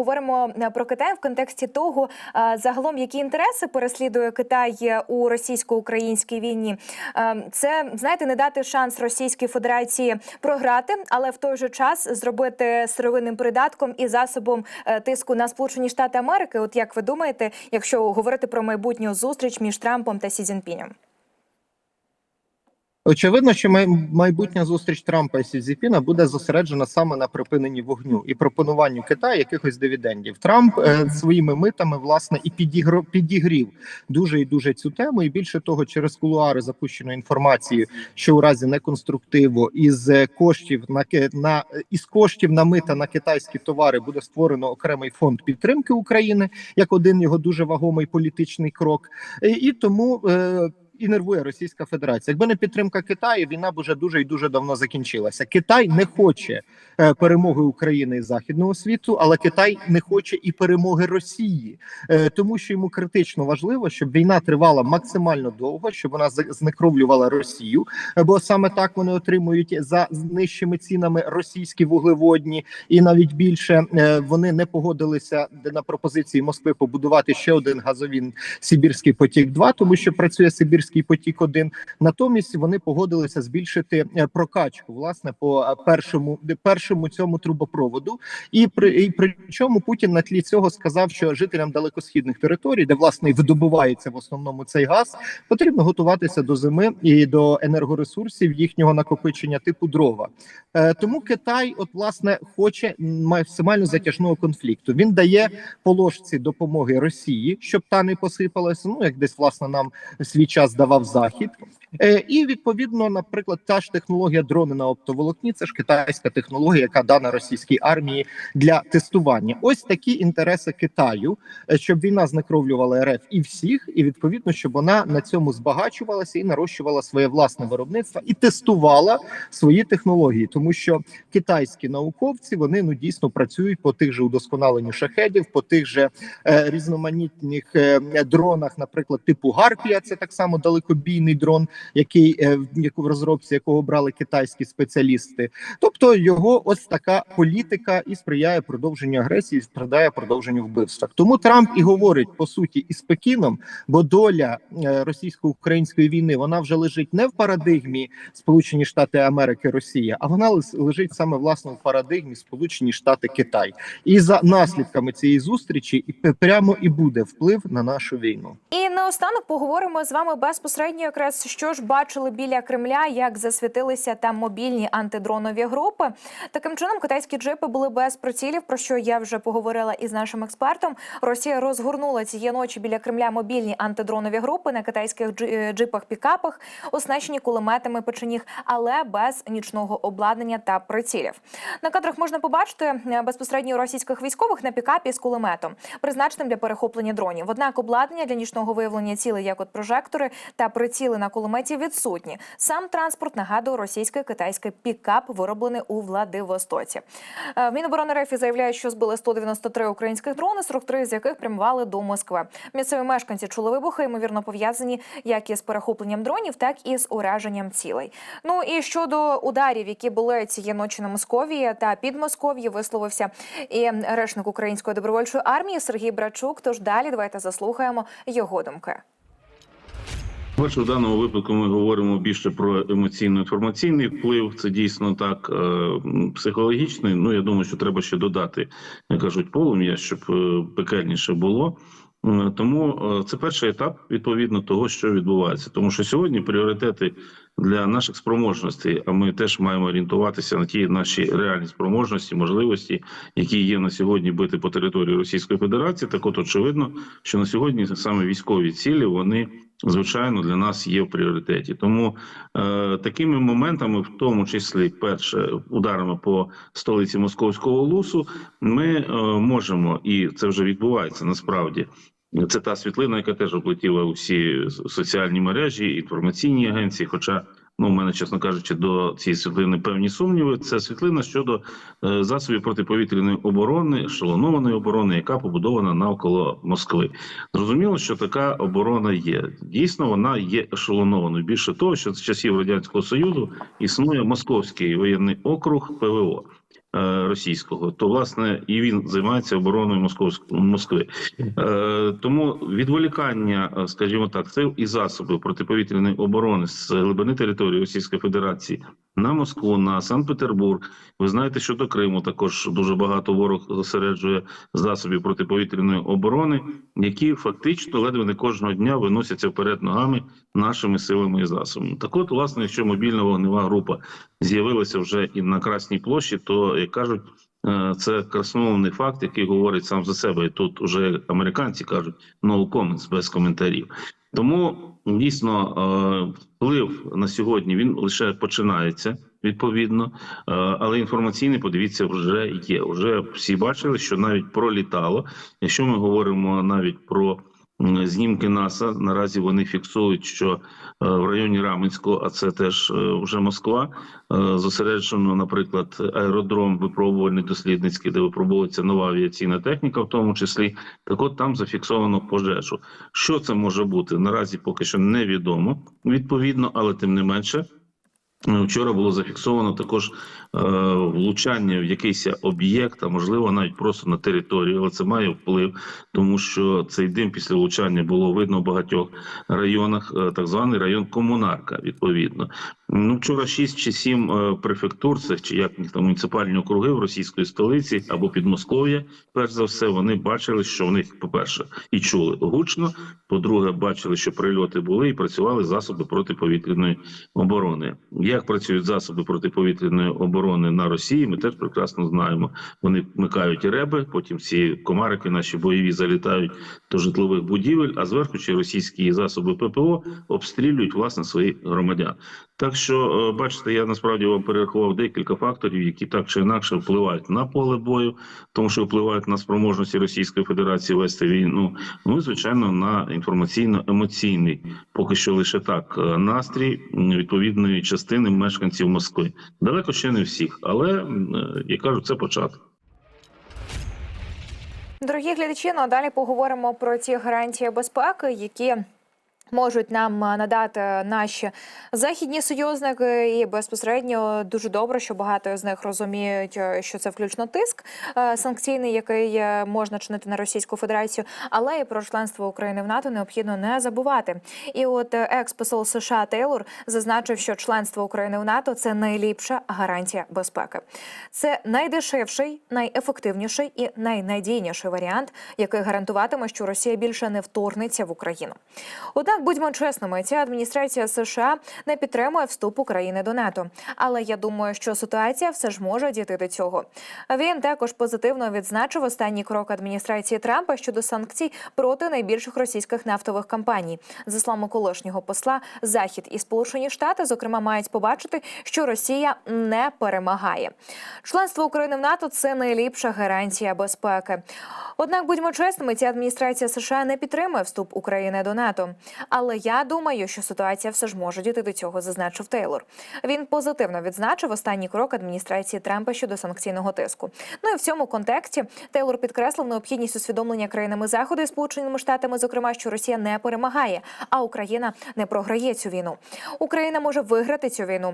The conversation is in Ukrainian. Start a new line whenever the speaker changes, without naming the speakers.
поговоримо е, про Китай в контексті того, е, загалом які інтереси переслідує Китай е, у російсько-українській війні. Це знаєте, не дати шанс Російській Федерації програти, але в той же час зробити сировинним придатком і засобом тиску на Сполучені Штати Америки. От як ви думаєте, якщо говорити про майбутню зустріч між Трампом та Сі Цзіньпінем?
Очевидно, що май- майбутня зустріч Трампа і Сі Цзіпіна буде зосереджена саме на припиненні вогню і пропонуванню Китаю якихось дивідендів. Трамп е, своїми митами власне і підігро, підігрів дуже і дуже цю тему. І більше того, через кулуари запущено інформацію, що у разі неконструктиву із е, коштів на на із коштів на мита на китайські товари буде створено окремий фонд підтримки України як один його дуже вагомий політичний крок. І, і тому. Е, і нервує Російська Федерація. Якби не підтримка Китаю, війна б уже дуже і дуже давно закінчилася. Китай не хоче е, перемоги України і західного світу, але Китай не хоче і перемоги Росії, е, тому що йому критично важливо, щоб війна тривала максимально довго, щоб вона знекровлювала Росію, е, бо саме так вони отримують за нижчими цінами російські вуглеводні, і навіть більше е, вони не погодилися на пропозиції Москви побудувати ще один газовін Сибірський потік 2 тому що працює Сибірський потік 1 Натомість вони погодилися збільшити е, прокачку власне по е, першому першому цьому трубопроводу. І при і причому Путін на тлі цього сказав, що жителям далекосхідних територій, де власне видобувається в основному цей газ, потрібно готуватися до зими і до енергоресурсів їхнього накопичення типу дрова. Е, тому Китай, от власне, хоче максимально затяжного конфлікту. Він дає положці допомоги Росії, щоб та не посипалася. Ну як десь власне нам свій час давав захід. Е, і відповідно, наприклад, та ж технологія дрони на оптоволокні, це ж китайська технологія, яка дана російській армії для тестування. Ось такі інтереси Китаю, е, щоб війна знекровлювала РФ і всіх, і відповідно, щоб вона на цьому збагачувалася і нарощувала своє власне виробництво і тестувала свої технології, тому що китайські науковці вони ну дійсно працюють по тих же удосконаленню шахедів, по тих же е, різноманітних е, дронах, наприклад, типу Гарпія, це так само далекобійний дрон, який е, в розробці якого брали китайські спеціалісти. Тобто його ось така політика і сприяє продовженню агресії, сприяє продовженню вбивства. Тому Трамп і говорить по суті із Пекіном, бо доля е, російсько-української війни вона вже лежить не в парадигмі Сполучені Штати Америки, Росія, а вона лежить саме власне в парадигмі Сполучені Штати Китай. І за наслідками цієї зустрічі і прямо і буде вплив на нашу війну.
І наостанок поговоримо з вами безпосередньо, якраз що ж бачили біля Кремля, як засвітилися там мобільні антидронові групи. Таким чином, китайські джипи були без прицілів, про що я вже поговорила із нашим експертом. Росія розгорнула цієї ночі біля Кремля мобільні антидронові групи на китайських е, джипах-пікапах, оснащені кулеметами печеніг, але без нічного обладнання та прицілів. На кадрах можна побачити е, безпосередньо російських військових на пікапі з кулеметом, призначеним для перехоплення дронів. Однак обладнання для нічного виявлення цілей, як от прожектори та приціли на кулеметі, відсутні. Сам транспорт нагадує російський китайський пікап, вироблений у Владивостоці. Е, Міноборони РФ заявляє, що збили 193 українських дрони, 43 з яких прямували до Москви. Місцеві мешканці чули вибухи, ймовірно пов'язані як із перехопленням дронів, так і з ураженням цілей. Ну і щодо ударів, які були цієї ночі на Московії та під Москов'ї, висловився і речник української добровольчої армії Сергій Брачук. Тож далі давайте заслухаємо його думки.
Перше, в даному випадку ми говоримо більше про емоційно-інформаційний вплив. Це дійсно так е, психологічний. Ну я думаю, що треба ще додати, як кажуть, полум'я, щоб е, пекельніше було. Е, Тому це перший етап відповідно того, що відбувається. Тому що сьогодні пріоритети для наших спроможностей, а ми теж маємо орієнтуватися на ті наші реальні спроможності, можливості, які є на сьогодні бити по території Російської Федерації. Так, от очевидно, що на сьогодні саме військові цілі вони звичайно для нас є в пріоритеті. Тому е, такими моментами, в тому числі перше ударами по столиці Московського лусу, ми е, можемо, і це вже відбувається насправді. Це та світлина, яка теж облетіла усі соціальні мережі, інформаційні агенції. Хоча, ну, у мене, чесно кажучи, до цієї світлини певні сумніви. Це світлина щодо е, засобів протиповітряної оборони, шалонованої оборони, яка побудована навколо Москви. Зрозуміло, що така оборона є. Дійсно, вона є ешелонованою. Більше того, що з часів радянського союзу існує московський воєнний округ ПВО. Е, російського, то власне і він займається обороною Московськ- Москви. Е, Тому відволікання, е, скажімо так, сил і засобів протиповітряної оборони з глибини території Російської Федерації на Москву, на Санкт-Петербург. Ви знаєте, що до Криму також дуже багато ворог зосереджує засобів протиповітряної оборони, які фактично ледве не кожного дня виносяться вперед ногами нашими силами і засобами. Так, от, власне, якщо мобільна вогнева група з'явилася вже і на Красній площі, то як кажуть. Е, Це красномовний факт, який говорить сам за себе. І тут уже американці кажуть no comments, без коментарів. Тому дійсно е, вплив на сьогодні він лише починається відповідно, Е, але інформаційний, подивіться, вже є. Вже всі бачили, що навіть пролітало. Якщо ми говоримо навіть про знімки НАСА, наразі вони фіксують, що е, в районі Раменського, а це теж е, вже Москва, е, зосереджено, наприклад, аеродром випробувальний дослідницький, де випробовується нова авіаційна техніка, в тому числі. Так, от там зафіксовано пожежу. Що це може бути? Наразі поки що невідомо відповідно, але тим не менше. Вчора було зафіксовано також влучання в якийсь об'єкт, а можливо навіть просто на територію, але це має вплив, тому що цей дим після влучання було видно в багатьох районах, е, так званий район Комунарка. Відповідно, ну вчора 6 чи 7 е, префектур, це чи як там муніципальні округи в російської столиці або Підмосков'я. Перш за все, вони бачили, що в них, по перше, і чули гучно. По-друге, бачили, що прильоти були і працювали засоби протиповітряної оборони. Як працюють засоби протиповітряної оборони на Росії? Ми теж прекрасно знаємо. Вони вмикають реби, потім ці комарики наші бойові залітають до житлових будівель, а зверху ще російські засоби ППО обстрілюють власне своїх громадян. Так що, е, бачите, я насправді вам перерахував декілька факторів, які так чи інакше впливають на поле бою, тому що впливають на спроможності Російської Федерації вести війну. Ну і звичайно на інформаційно-емоційний, поки що лише так, е, настрій відповідної частини мешканців Москви. Далеко ще не всіх, але е, я кажу, це початок.
Дорогі глядачі, ну а далі поговоримо про ті гарантії безпеки, які. Можуть нам е, надати наші західні союзники, і безпосередньо дуже добре, що багато з них розуміють, е, що це включно тиск е, санкційний, який можна чинити на Російську Федерацію, але і про членство України в НАТО необхідно не забувати. І от екс-посол США Тейлор зазначив, що членство України в НАТО це найліпша гарантія безпеки. Це найдешевший, найефективніший і найнадійніший варіант, який гарантуватиме, що Росія більше не вторгнеться в Україну. Будьмо чесними, ця адміністрація США не підтримує вступ України до НАТО. Але я думаю, що ситуація все ж може дійти до цього. Він також позитивно відзначив останній крок адміністрації Трампа щодо санкцій проти найбільших російських нафтових компаній. За словами колишнього посла, Захід і Сполучені Штати, зокрема, мають побачити, що Росія не перемагає. Членство України в НАТО це найліпша гарантія безпеки. Однак, будьмо чесними, ця адміністрація США не підтримує вступ України до НАТО. Але я думаю, що ситуація все ж може дійти до цього, зазначив Тейлор. Він позитивно відзначив останній крок адміністрації Трампа щодо санкційного тиску. Ну і в цьому контексті Тейлор підкреслив необхідність усвідомлення країнами заходу і сполученими штатами, зокрема, що Росія не перемагає, а Україна не програє цю війну. Україна може виграти цю війну.